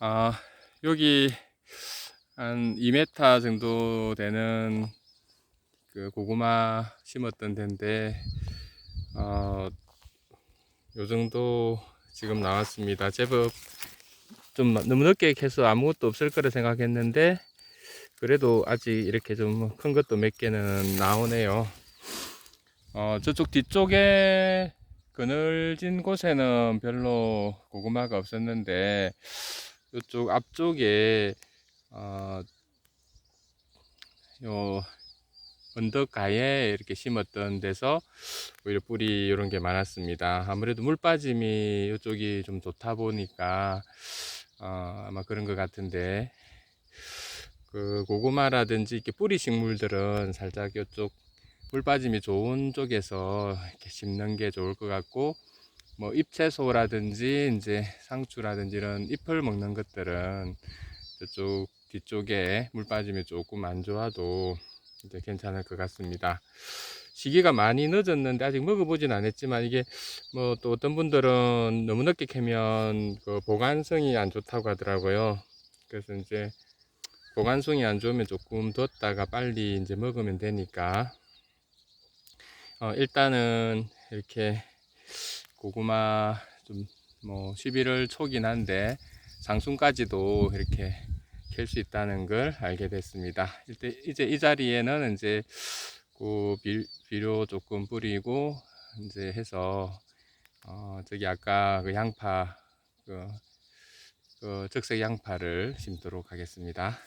아, 여기 한 2m 정도 되는 그 고구마 심었던 데인데, 어, 요 정도 지금 나왔습니다. 제법 좀 너무 늦게 캐서 아무것도 없을 거라 생각했는데, 그래도 아직 이렇게 좀 큰 것도 몇 개는 나오네요. 어, 저쪽 뒤쪽에 그늘진 곳에는 별로 고구마가 없었는데, 이쪽 앞쪽에 어, 요 언덕 가에 이렇게 심었던 데서 오히려 뿌리 이런 게 많았습니다. 아무래도 물 빠짐이 이쪽이 좀 좋다 보니까 어, 아마 그런 것 같은데 그 고구마라든지 이렇게 뿌리 식물들은 살짝 이쪽 물 빠짐이 좋은 쪽에서 이렇게 심는 게 좋을 것 같고 뭐 잎채소라든지 이제 상추라든지 이런 잎을 먹는 것들은 저쪽 뒤쪽에 물 빠짐이 조금 안 좋아도 이제 괜찮을 것 같습니다. 시기가 많이 늦었는데 아직 먹어보진 않았지만 이게 뭐 또 어떤 분들은 너무 늦게 캐면 그 보관성이 안 좋다고 하더라고요. 그래서 이제 보관성이 안 좋으면 조금 뒀다가 빨리 이제 먹으면 되니까 어, 일단은 이렇게 고구마 좀 뭐 11월 초긴 한데 상순까지도 이렇게 캘 수 있다는 걸 알게 됐습니다. 이제 이 자리에는 이제 그 비, 비료 조금 뿌리고 이제 해서 어 저기 아까 그 양파 그, 그 적색 양파를 심도록 하겠습니다.